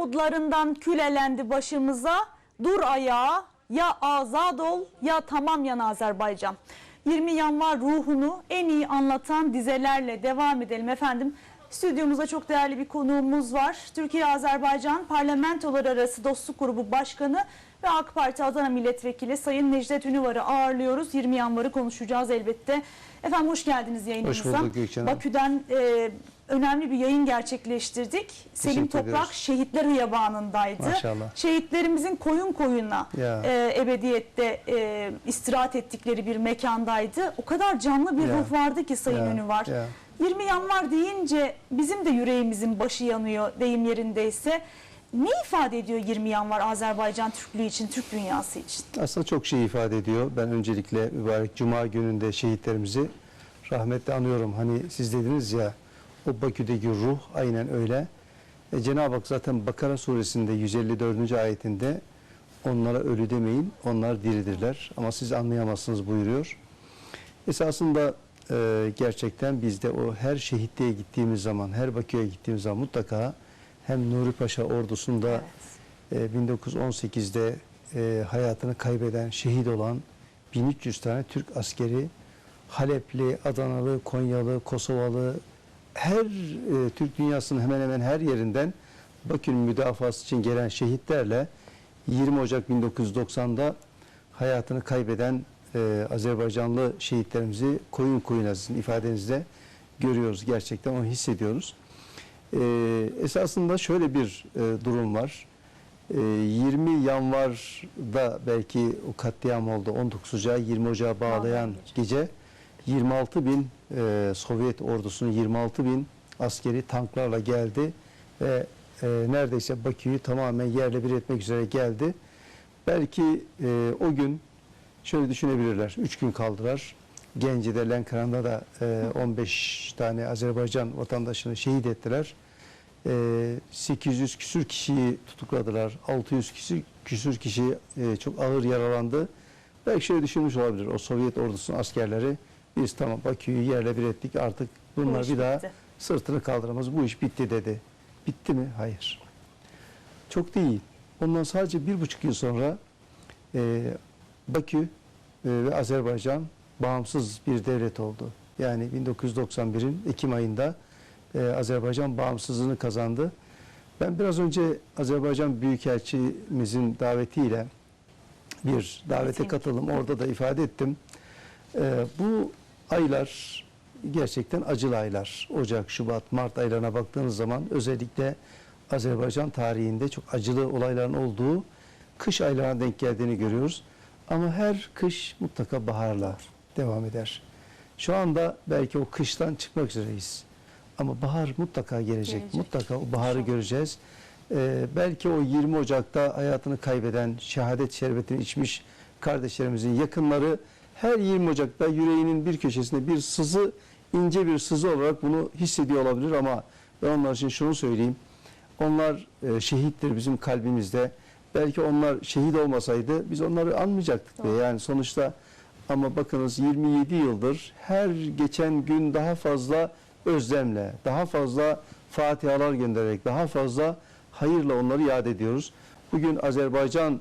odlarından külelendi başımıza. Dur ayağa ya azad ol ya tamam yan Azerbaycan. 20 yanvar ruhunu en iyi anlatan dizelerle devam edelim efendim. Stüdyomuzda çok değerli bir konuğumuz var. Türkiye-Azerbaycan Parlamentolar Arası Dostluk Grubu Başkanı ve AK Parti Adana Milletvekili Sayın Necdet Ünüvar'ı ağırlıyoruz. 20 yanvarı konuşacağız elbette. Efendim hoş geldiniz yayınımıza. bulduk Gökçen Hanım. Bakü'den e, önemli bir yayın gerçekleştirdik. Selim Toprak ediyoruz. Şehitler Hıyabanı'ndaydı. Maşallah. Şehitlerimizin koyun koyuna Ya. e, ebediyette e, istirahat ettikleri bir mekandaydı. O kadar canlı bir Ya. ruh vardı ki Sayın Ya, Ünüvar. ya. 20 yanvar deyince bizim de yüreğimizin başı yanıyor deyim yerindeyse. Ne ifade ediyor 20 yanvar Azerbaycan Türklüğü için, Türk dünyası için? Aslında çok şey ifade ediyor. Ben öncelikle mübarek Cuma gününde şehitlerimizi rahmetle anıyorum. Hani siz dediniz ya o Bakü'deki ruh aynen öyle. E, Cenab-ı Hak zaten Bakara suresinde 154. ayetinde onlara ölü demeyin, onlar diridirler. Ama siz anlayamazsınız buyuruyor. Esasında e, gerçekten biz de o her şehitliğe gittiğimiz zaman, her Bakü'ye gittiğimiz zaman mutlaka hem Nuri Paşa ordusunda e, 1918'de e, hayatını kaybeden, şehit olan 1300 tane Türk askeri, Halepli, Adanalı, Konyalı, Kosovalı, her e, Türk dünyasının hemen hemen her yerinden Bakü'nün müdafası için gelen şehitlerle 20 Ocak 1990'da hayatını kaybeden e, Azerbaycanlı şehitlerimizi koyun koyuna sizin ifadenizde görüyoruz. Gerçekten onu hissediyoruz. E, esasında şöyle bir e, durum var. E, 20 yanvarda belki o katliam oldu. 19 Ocağı 20 Ocağı bağlayan Bağlayan gece 26 bin e, Sovyet ordusunun 26 bin askeri tanklarla geldi ve e, neredeyse Bakü'yü tamamen yerle bir etmek üzere geldi. Belki e, o gün şöyle düşünebilirler. 3 gün kaldılar. Gence'de, Lenkaran'da da e, 15 tane Azerbaycan vatandaşını şehit ettiler. E, 800 küsür kişiyi tutukladılar. 600 küsür, küsür kişi e, çok ağır yaralandı. Belki şöyle düşünmüş olabilir o Sovyet ordusunun askerleri. Biz tamam Bakü'yü yerle bir ettik artık bunlar bir daha bitti. sırtını kaldıramaz. Bu iş bitti dedi. Bitti mi? Hayır. Çok değil. Ondan sadece bir buçuk yıl sonra e, Bakü e, ve Azerbaycan bağımsız bir devlet oldu. Yani 1991'in Ekim ayında e, Azerbaycan bağımsızlığını kazandı. Ben biraz önce Azerbaycan Büyükelçimizin davetiyle bir davete katıldım. Orada da ifade ettim. E, bu aylar gerçekten acılı aylar. Ocak, Şubat, Mart aylarına baktığınız zaman özellikle Azerbaycan tarihinde çok acılı olayların olduğu kış aylarına denk geldiğini görüyoruz. Ama her kış mutlaka baharla devam eder. Şu anda belki o kıştan çıkmak üzereyiz. Ama bahar mutlaka gelecek. Gelecek. Mutlaka o baharı göreceğiz. Ee, belki o 20 Ocak'ta hayatını kaybeden, şehadet şerbetini içmiş kardeşlerimizin yakınları her 20 Ocak'ta yüreğinin bir köşesinde bir sızı, ince bir sızı olarak bunu hissediyor olabilir ama ben onlar için şunu söyleyeyim. Onlar e, şehittir bizim kalbimizde. Belki onlar şehit olmasaydı biz onları anmayacaktık. Doğru. Ve yani sonuçta ama bakınız 27 yıldır her geçen gün daha fazla özlemle, daha fazla fatihalar göndererek, daha fazla hayırla onları yad ediyoruz. Bugün Azerbaycan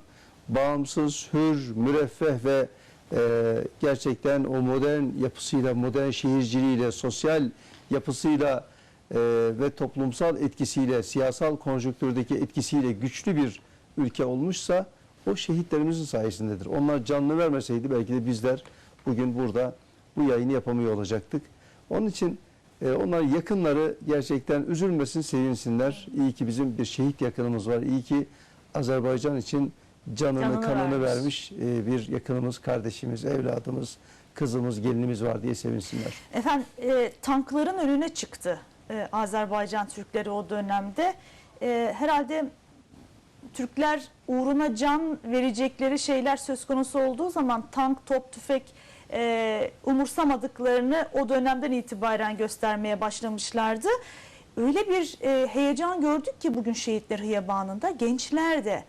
bağımsız, hür, müreffeh ve e, gerçekten o modern yapısıyla, modern şehirciliğiyle, sosyal yapısıyla e, ve toplumsal etkisiyle, siyasal konjonktürdeki etkisiyle güçlü bir ülke olmuşsa o şehitlerimizin sayesindedir. Onlar canını vermeseydi belki de bizler bugün burada bu yayını yapamıyor olacaktık. Onun için e, onlar yakınları gerçekten üzülmesin, sevinsinler. İyi ki bizim bir şehit yakınımız var. İyi ki Azerbaycan için canını, Canını kanını vermiş. vermiş e, bir yakınımız, kardeşimiz, evladımız, kızımız, gelinimiz var diye sevinsinler. Efendim e, tankların önüne çıktı e, Azerbaycan Türkleri o dönemde. E, herhalde Türkler uğruna can verecekleri şeyler söz konusu olduğu zaman tank, top, tüfek e, umursamadıklarını o dönemden itibaren göstermeye başlamışlardı. Öyle bir e, heyecan gördük ki bugün Şehitler Hıyabanı'nda gençler de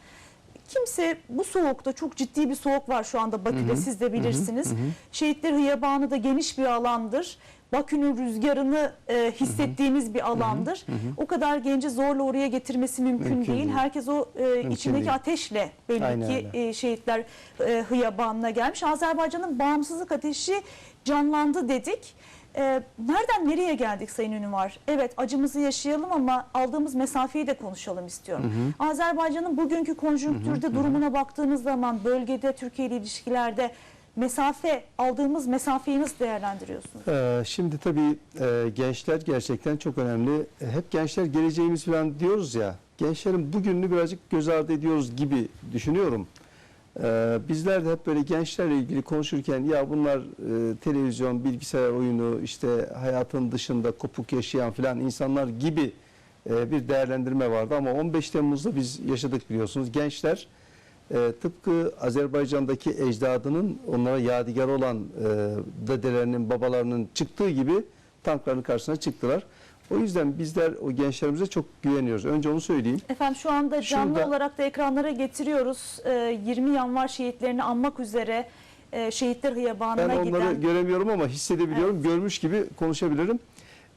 kimse bu soğukta çok ciddi bir soğuk var şu anda Bakü'de siz de bilirsiniz. Şehitler Hıyabanı da geniş bir alandır. Bakü'nün rüzgarını e, hissettiğimiz bir alandır. O kadar genci zorla oraya getirmesi mümkün, Mümkün değil. değil. Herkes o e, içindeki değil. ateşle belli Aynen ki e, şehitler e, hıyabanına gelmiş. Azerbaycan'ın bağımsızlık ateşi canlandı dedik. E, nereden nereye geldik Sayın Ünüvar? Evet acımızı yaşayalım ama aldığımız mesafeyi de konuşalım istiyorum. Azerbaycan'ın bugünkü konjonktürde durumuna baktığınız zaman bölgede Türkiye ile ilişkilerde mesafe aldığımız mesafeyi nasıl değerlendiriyorsunuz? Ee, şimdi tabii e, gençler gerçekten çok önemli. Hep gençler geleceğimiz falan diyoruz ya. Gençlerin bugününü birazcık göz ardı ediyoruz gibi düşünüyorum. Ee, bizler de hep böyle gençlerle ilgili konuşurken ya bunlar e, televizyon, bilgisayar oyunu, işte hayatın dışında kopuk yaşayan falan insanlar gibi e, bir değerlendirme vardı. Ama 15 Temmuz'da biz yaşadık biliyorsunuz. Gençler e, tıpkı Azerbaycan'daki ecdadının onlara yadigar olan dedelerinin, babalarının çıktığı gibi tankların karşısına çıktılar. O yüzden bizler o gençlerimize çok güveniyoruz. Önce onu söyleyeyim. Efendim şu anda canlı Şurada- olarak da ekranlara getiriyoruz. Ee, 20 yanvar şehitlerini anmak üzere e, şehitler hıyabanına Ben onları giden göremiyorum ama hissedebiliyorum. Görmüş gibi konuşabilirim.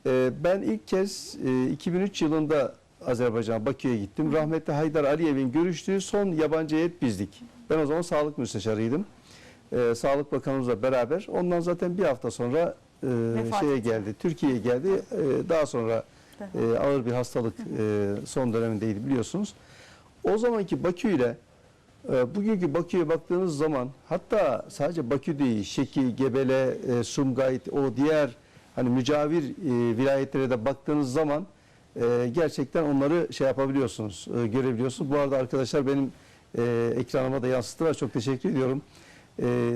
Ee, ben ilk kez e, 2003 yılında Azerbaycan Bakü'ye gittim. Rahmetli Haydar Aliyev'in görüştüğü son yabancı heyet bizdik. Ben o zaman sağlık müsteşarıydım. Ee, Sağlık Bakanımızla beraber. Ondan zaten bir hafta sonra e, Vefat şeye etti. geldi. Türkiye'ye geldi. Ee, daha sonra e, ağır bir hastalık e, son dönemindeydi biliyorsunuz. O zamanki Bakü ile e, bugünkü Bakü'ye baktığınız zaman hatta sadece Bakü değil, Şeki, Gebele, e, Sumgayit o diğer hani mücavir e, vilayetlere de baktığınız zaman e, gerçekten onları şey yapabiliyorsunuz, e, görebiliyorsunuz. Bu arada arkadaşlar benim e, ekranıma da yansıttılar. Çok teşekkür ediyorum. E,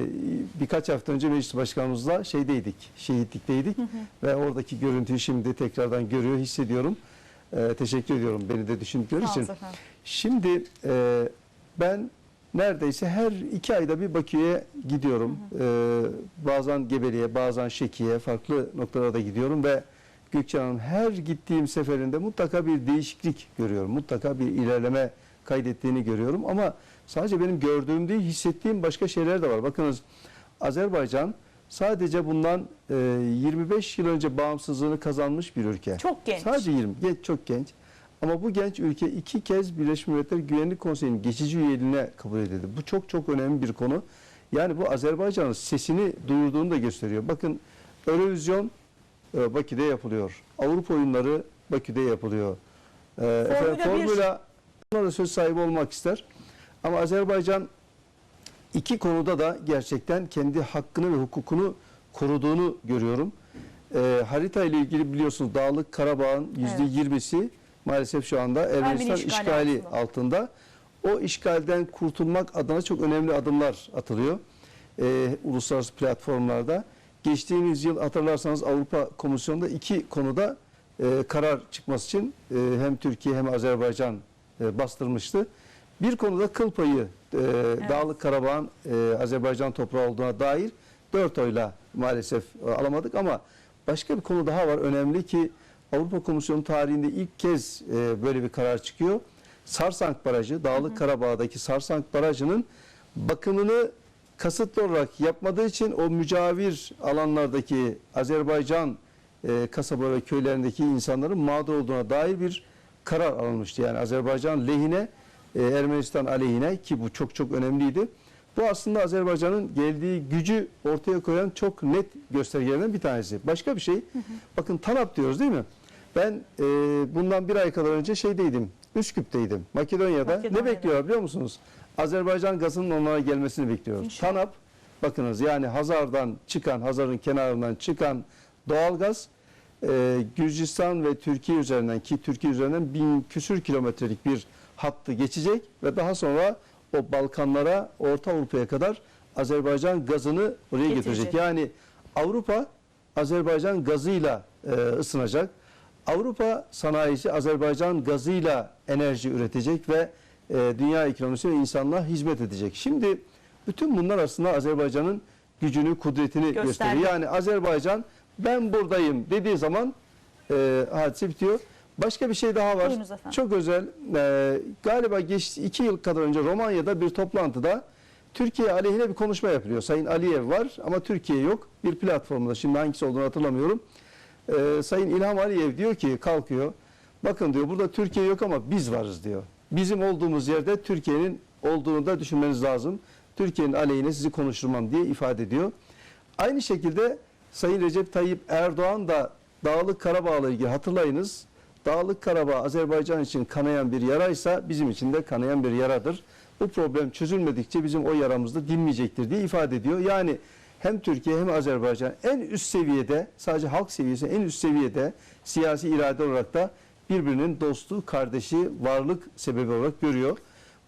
birkaç hafta önce meclis başkanımızla şeydeydik, şehitlikteydik ve oradaki görüntüyü şimdi tekrardan görüyor, hissediyorum. E, teşekkür ediyorum beni de düşündükleri için. efendim. Şimdi e, ben neredeyse her iki ayda bir Bakü'ye gidiyorum. E, bazen Gebeli'ye, bazen Şeki'ye, farklı noktalara gidiyorum ve Gökçen Hanım her gittiğim seferinde mutlaka bir değişiklik görüyorum. Mutlaka bir ilerleme kaydettiğini görüyorum ama sadece benim gördüğüm değil hissettiğim başka şeyler de var. Bakınız Azerbaycan sadece bundan e, 25 yıl önce bağımsızlığını kazanmış bir ülke. Çok genç. Sadece 20. Genç, çok genç. Ama bu genç ülke iki kez Birleşmiş Milletler Güvenlik Konseyi'nin geçici üyeliğine kabul edildi. Bu çok çok önemli bir konu. Yani bu Azerbaycan'ın sesini duyurduğunu da gösteriyor. Bakın Eurovision e, Bakü'de yapılıyor. Avrupa oyunları Bakü'de yapılıyor. E, efendim, bir. Formula buna da söz sahibi olmak ister. Ama Azerbaycan iki konuda da gerçekten kendi hakkını ve hukukunu koruduğunu görüyorum. E, harita ile ilgili biliyorsunuz Dağlık Karabağ'ın yüzde yirmisi maalesef şu anda Ermenistan işgali işgali altında. altında. O işgalden kurtulmak adına çok önemli adımlar atılıyor. E, uluslararası platformlarda. Geçtiğimiz yıl hatırlarsanız Avrupa Komisyonu'nda iki konuda e, karar çıkması için e, hem Türkiye hem Azerbaycan e, bastırmıştı. Bir konuda kıl payı e, Dağlık Karabağ'ın e, Azerbaycan toprağı olduğuna dair dört oyla maalesef e, alamadık ama başka bir konu daha var önemli ki Avrupa Komisyonu tarihinde ilk kez e, böyle bir karar çıkıyor. Sarsank Barajı, Dağlık Karabağ'daki Sarsank Barajı'nın bakımını kasıtlı olarak yapmadığı için o mücavir alanlardaki Azerbaycan e, kasaba ve köylerindeki insanların mağdur olduğuna dair bir karar alınmıştı. Yani Azerbaycan lehine, e, Ermenistan aleyhine ki bu çok çok önemliydi. Bu aslında Azerbaycan'ın geldiği gücü ortaya koyan çok net göstergelerden bir tanesi. Başka bir şey, bakın TANAP diyoruz değil mi? Ben e, bundan bir ay kadar önce şeydeydim, Üsküp'teydim, Makedonya'da. Makedonya'da. Ne bekliyorlar biliyor musunuz? Azerbaycan gazının onlara gelmesini bekliyoruz. İnşallah. TANAP, bakınız yani Hazar'dan çıkan, Hazar'ın kenarından çıkan doğalgaz e, Gürcistan ve Türkiye üzerinden ki Türkiye üzerinden bin küsür kilometrelik bir hattı geçecek ve daha sonra o Balkanlara, Orta Avrupa'ya kadar Azerbaycan gazını oraya Getirecek. getirecek. Yani Avrupa Azerbaycan gazıyla e, ısınacak. Avrupa sanayisi Azerbaycan gazıyla enerji üretecek ve e, dünya ekonomisine insanlığa hizmet edecek. Şimdi bütün bunlar aslında Azerbaycan'ın gücünü, kudretini Gösterge. gösteriyor. Yani Azerbaycan ben buradayım dediği zaman e, hadise bitiyor. Başka bir şey daha var. Çok özel. E, galiba geç iki yıl kadar önce Romanya'da bir toplantıda Türkiye aleyhine bir konuşma yapılıyor. Sayın Aliyev var ama Türkiye yok. Bir platformda şimdi hangisi olduğunu hatırlamıyorum. Ee, Sayın İlham Aliyev diyor ki kalkıyor. Bakın diyor burada Türkiye yok ama biz varız diyor. Bizim olduğumuz yerde Türkiye'nin olduğunu da düşünmeniz lazım. Türkiye'nin aleyhine sizi konuşturmam diye ifade ediyor. Aynı şekilde Sayın Recep Tayyip Erdoğan da Dağlık Karabağ'la ilgili hatırlayınız. Dağlık Karabağ Azerbaycan için kanayan bir yaraysa bizim için de kanayan bir yaradır. Bu problem çözülmedikçe bizim o yaramız da dinmeyecektir diye ifade ediyor. Yani hem Türkiye hem Azerbaycan en üst seviyede sadece halk seviyesi en üst seviyede siyasi irade olarak da birbirinin dostu, kardeşi, varlık sebebi olarak görüyor.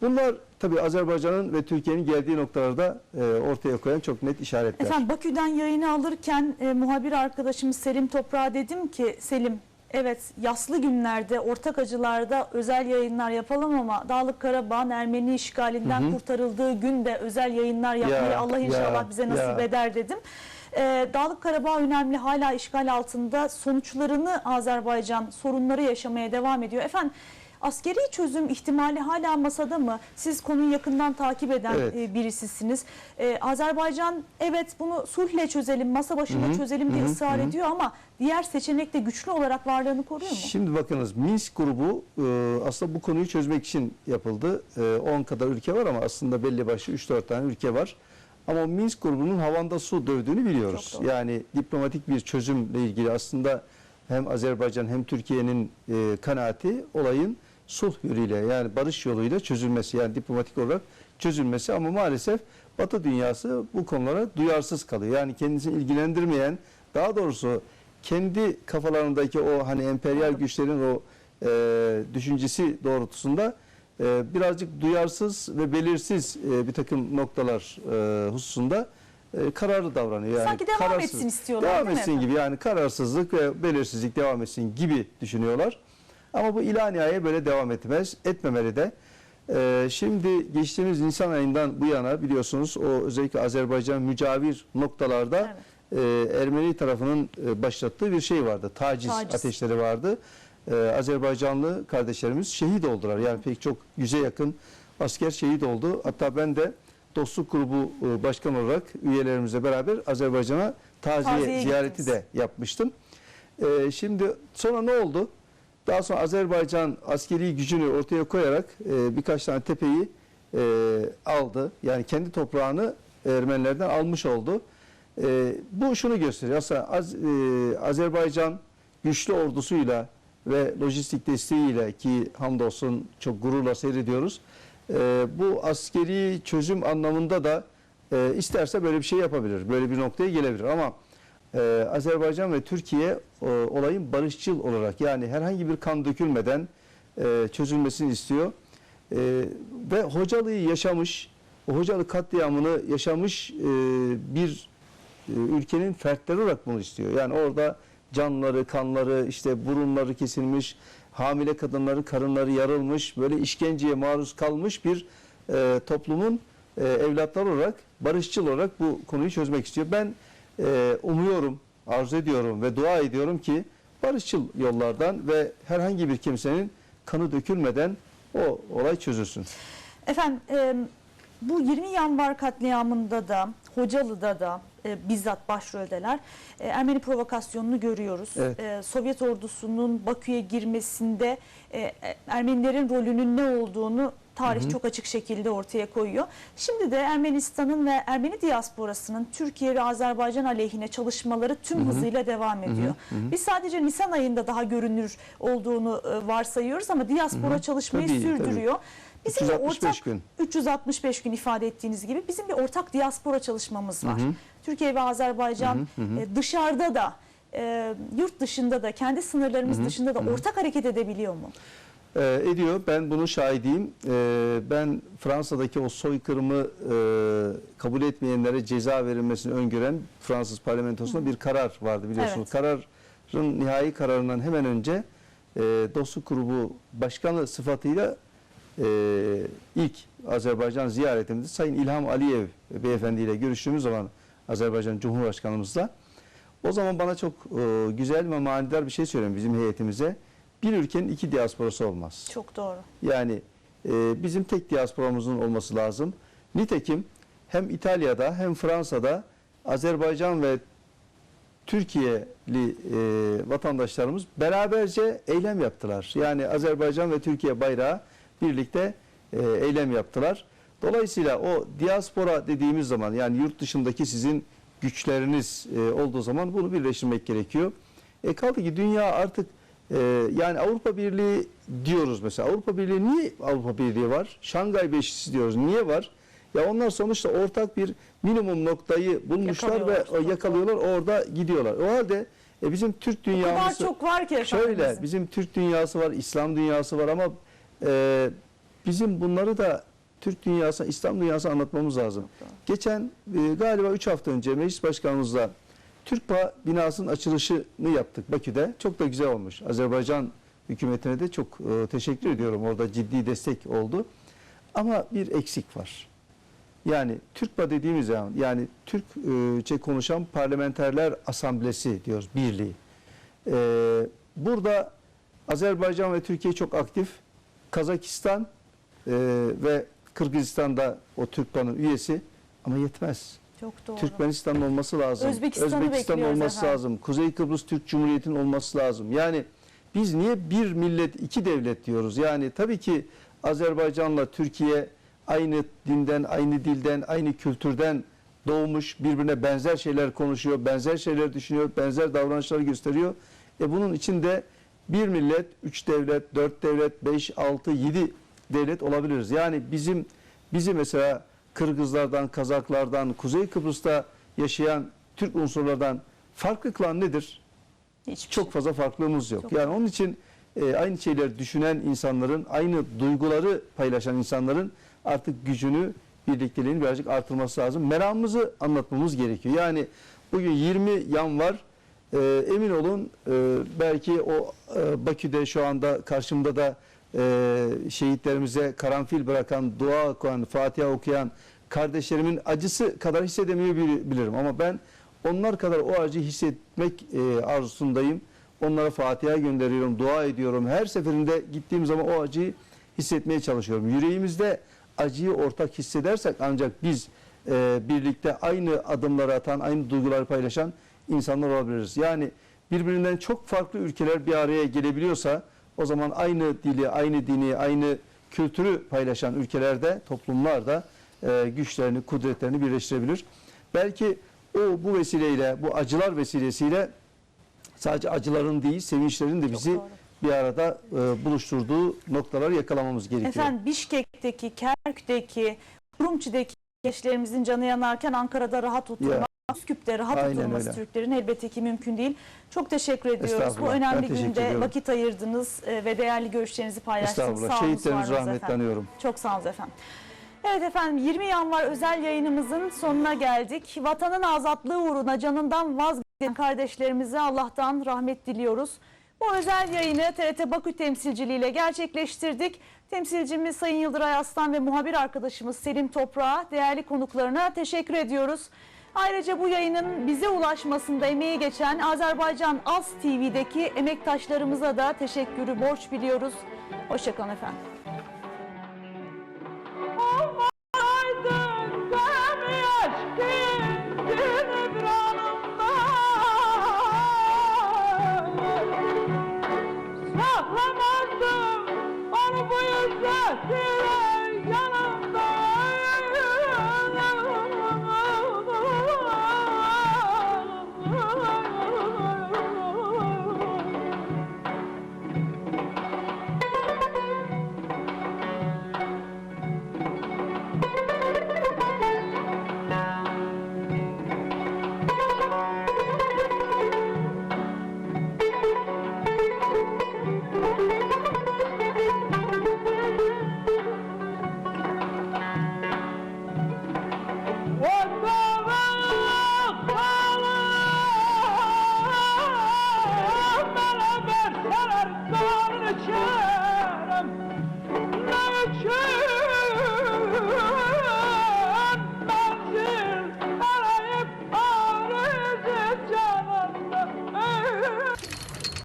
Bunlar tabii Azerbaycan'ın ve Türkiye'nin geldiği noktalarda e, ortaya koyan çok net işaretler. Efendim Bakü'den yayını alırken e, muhabir arkadaşımız Selim Toprak'a dedim ki Selim evet yaslı günlerde ortak acılarda özel yayınlar yapalım ama Dağlık Karabağ'ın Ermeni işgalinden kurtarıldığı günde özel yayınlar yapmayı Ya, Allah inşallah ya, bize nasip ya. eder dedim. E, Dağlık Karabağ önemli hala işgal altında sonuçlarını Azerbaycan sorunları yaşamaya devam ediyor. Efendim askeri çözüm ihtimali hala masada mı? Siz konuyu yakından takip eden Evet. e, birisisiniz. Ee, Azerbaycan evet bunu sulhle çözelim, masa başında çözelim diye ısrar ediyor ama diğer seçenek de güçlü olarak varlığını koruyor mu? Şimdi bakınız Minsk grubu e, aslında bu konuyu çözmek için yapıldı. E, 10 kadar ülke var ama aslında belli başlı 3-4 tane ülke var. Ama Minsk grubunun havanda su dövdüğünü biliyoruz. Yani diplomatik bir çözümle ilgili aslında hem Azerbaycan hem Türkiye'nin e, kanaati olayın sulh yoluyla yani barış yoluyla çözülmesi yani diplomatik olarak çözülmesi ama maalesef Batı dünyası bu konulara duyarsız kalıyor. Yani kendisini ilgilendirmeyen daha doğrusu kendi kafalarındaki o hani emperyal güçlerin o e, düşüncesi doğrultusunda e, birazcık duyarsız ve belirsiz e, bir takım noktalar e, hususunda e, kararlı davranıyor. Yani Sanki devam kararsız- etsin istiyorlar, Devam değil mi etsin efendim? gibi yani kararsızlık ve belirsizlik devam etsin gibi düşünüyorlar. Ama bu ila nihaya böyle devam etmez, etmemeli de. Ee, şimdi geçtiğimiz Nisan ayından bu yana biliyorsunuz o özellikle Azerbaycan mücavir noktalarda e, Ermeni tarafının e, başlattığı bir şey vardı. Taciz, Taciz. ateşleri vardı. Ee, Azerbaycanlı kardeşlerimiz şehit oldular. Yani pek çok yüze yakın asker şehit oldu. Hatta ben de dostluk grubu e, başkan olarak üyelerimizle beraber Azerbaycan'a taziye Taziyeye ziyareti gittiniz. de yapmıştım. Ee, şimdi sonra ne oldu? Daha sonra Azerbaycan askeri gücünü ortaya koyarak e, birkaç tane tepeyi e, aldı. Yani kendi toprağını Ermenilerden almış oldu. E, bu şunu gösteriyor. Aslında Az- e, Azerbaycan güçlü ordusuyla ve lojistik desteğiyle ki hamdolsun çok gururla seyrediyoruz. E, bu askeri çözüm anlamında da e, isterse böyle bir şey yapabilir. Böyle bir noktaya gelebilir ama ee, Azerbaycan ve Türkiye e, olayın barışçıl olarak yani herhangi bir kan dökülmeden e, çözülmesini istiyor. E, ve Hocalı'yı yaşamış, o Hocalı katliamını yaşamış e, bir e, ülkenin fertleri olarak bunu istiyor. Yani orada canları, kanları, işte burunları kesilmiş, hamile kadınların karınları yarılmış, böyle işkenceye maruz kalmış bir e, toplumun e, evlatları olarak, barışçıl olarak bu konuyu çözmek istiyor. Ben e, umuyorum, arzu ediyorum ve dua ediyorum ki barışçıl yollardan ve herhangi bir kimsenin kanı dökülmeden o olay çözülsün. Efendim e, bu 20 Yanvar katliamında da Hocalı'da da e, bizzat başroldeler. E, Ermeni provokasyonunu görüyoruz. Evet. E, Sovyet ordusunun Bakü'ye girmesinde e, e, Ermenilerin rolünün ne olduğunu tarih çok açık şekilde ortaya koyuyor. Şimdi de Ermenistan'ın ve Ermeni diasporasının Türkiye ve Azerbaycan aleyhine çalışmaları tüm hızıyla devam ediyor. Biz sadece Nisan ayında daha görünür olduğunu e, varsayıyoruz ama diaspora çalışmayı Tabii, sürdürüyor. Bizim bir 365 ortak gün. 365 gün ifade ettiğiniz gibi bizim bir ortak diaspora çalışmamız var. Türkiye ve Azerbaycan e, dışarıda da e, yurt dışında da kendi sınırlarımız dışında da ortak hareket edebiliyor mu? Ee, ediyor. Ben bunun şahidiyim. Ee, ben Fransa'daki o soykırımı e, kabul etmeyenlere ceza verilmesini öngören Fransız parlamentosunda bir karar vardı biliyorsunuz. Evet. Kararın nihai kararından hemen önce e, dostluk grubu başkanı sıfatıyla e, ilk Azerbaycan ziyaretimizde Sayın İlham Aliyev beyefendi ile görüştüğümüz zaman Azerbaycan Cumhurbaşkanımızla o zaman bana çok e, güzel ve manidar bir şey söylemiş bizim heyetimize. Bir ülkenin iki diasporası olmaz. Çok doğru. Yani e, bizim tek diasporamızın olması lazım. Nitekim hem İtalya'da hem Fransa'da Azerbaycan ve Türkiye'li e, vatandaşlarımız beraberce eylem yaptılar. Yani Azerbaycan ve Türkiye bayrağı birlikte e, eylem yaptılar. Dolayısıyla o diaspora dediğimiz zaman yani yurt dışındaki sizin güçleriniz e, olduğu zaman bunu birleştirmek gerekiyor. E kaldı ki dünya artık e, yani Avrupa Birliği diyoruz mesela. Avrupa Birliği niye Avrupa Birliği var? Şangay Beşlisi diyoruz. Niye var? Ya onlar sonuçta ortak bir minimum noktayı bulmuşlar ve Yakalıyorlar. o yakalıyorlar orada gidiyorlar. O halde e, bizim Türk O kadar dünyamızı çok var ki efendim. şöyle bizim. bizim Türk dünyası var, İslam dünyası var ama e, bizim bunları da Türk dünyası, İslam dünyası anlatmamız lazım. Geçen e, galiba 3 hafta önce meclis başkanımızla Türkpa binasının açılışını yaptık Bakü'de. Çok da güzel olmuş. Azerbaycan hükümetine de çok e, teşekkür ediyorum. Orada ciddi destek oldu. Ama bir eksik var. Yani Türkpa dediğimiz zaman yani Türkçe konuşan parlamenterler asamblesi diyoruz birliği. Ee, burada Azerbaycan ve Türkiye çok aktif. Kazakistan e, ve Kırgızistan'da o Türkpan'ın üyesi ama yetmez. Çok doğru. Türkmenistan'ın olması lazım. Özbekistan'ı bekliyoruz olması efendim. lazım. Kuzey Kıbrıs Türk Cumhuriyeti'nin olması lazım. Yani biz niye bir millet iki devlet diyoruz? Yani tabii ki Azerbaycan'la Türkiye aynı dinden, aynı dilden, aynı kültürden doğmuş, birbirine benzer şeyler konuşuyor, benzer şeyler düşünüyor, benzer davranışlar gösteriyor. E bunun içinde bir millet, üç devlet, dört devlet, beş, altı, yedi devlet olabiliriz. Yani bizim bizi mesela Kırgızlardan, Kazaklardan, Kuzey Kıbrıs'ta yaşayan Türk unsurlardan farklı kılan nedir? Hiçbir Çok şey. fazla farklılığımız yok. Çok yani onun için e, aynı şeyler düşünen insanların, aynı duyguları paylaşan insanların artık gücünü, birlikteliğini birazcık artırması lazım. Meramımızı anlatmamız gerekiyor. Yani bugün 20 yan var. E, emin olun e, belki o e, Bakü'de şu anda karşımda da e, şehitlerimize karanfil bırakan, dua okuyan, Fatiha okuyan kardeşlerimin acısı kadar hissedemiyor bili- bilirim. Ama ben onlar kadar o acıyı hissetmek e, arzusundayım. Onlara Fatiha gönderiyorum, dua ediyorum. Her seferinde gittiğim zaman o acıyı hissetmeye çalışıyorum. Yüreğimizde acıyı ortak hissedersek ancak biz e, birlikte aynı adımları atan, aynı duyguları paylaşan insanlar olabiliriz. Yani birbirinden çok farklı ülkeler bir araya gelebiliyorsa o zaman aynı dili, aynı dini, aynı kültürü paylaşan ülkelerde, toplumlarda e, güçlerini, kudretlerini birleştirebilir. Belki o bu vesileyle, bu acılar vesilesiyle sadece acıların değil, sevinçlerin de bizi bir arada e, buluşturduğu noktaları yakalamamız gerekiyor. Efendim Bişkek'teki, Kerkük'teki, Urumçi'deki gençlerimizin canı yanarken Ankara'da rahat oturmak, Ya. Üsküp'te rahat Aynen oturması öyle. Türklerin elbette ki mümkün değil. Çok teşekkür ediyoruz. Bu önemli Ben günde ediyorum. vakit ayırdınız e, ve değerli görüşlerinizi paylaştınız. Estağfurullah. Sağ olun, Şehitlerimizi var olun rahmetle efendim. anıyorum. Çok sağ olun efendim. Evet efendim 20 Yanvar özel yayınımızın sonuna geldik. Vatanın azatlığı uğruna canından vazgeçen kardeşlerimize Allah'tan rahmet diliyoruz. Bu özel yayını TRT Bakü temsilciliğiyle gerçekleştirdik. Temsilcimiz Sayın Yıldıray Aslan ve muhabir arkadaşımız Selim Toprağa değerli konuklarına teşekkür ediyoruz. Ayrıca bu yayının bize ulaşmasında emeği geçen Azerbaycan As TV'deki emektaşlarımıza da teşekkürü borç biliyoruz. Hoşçakalın efendim.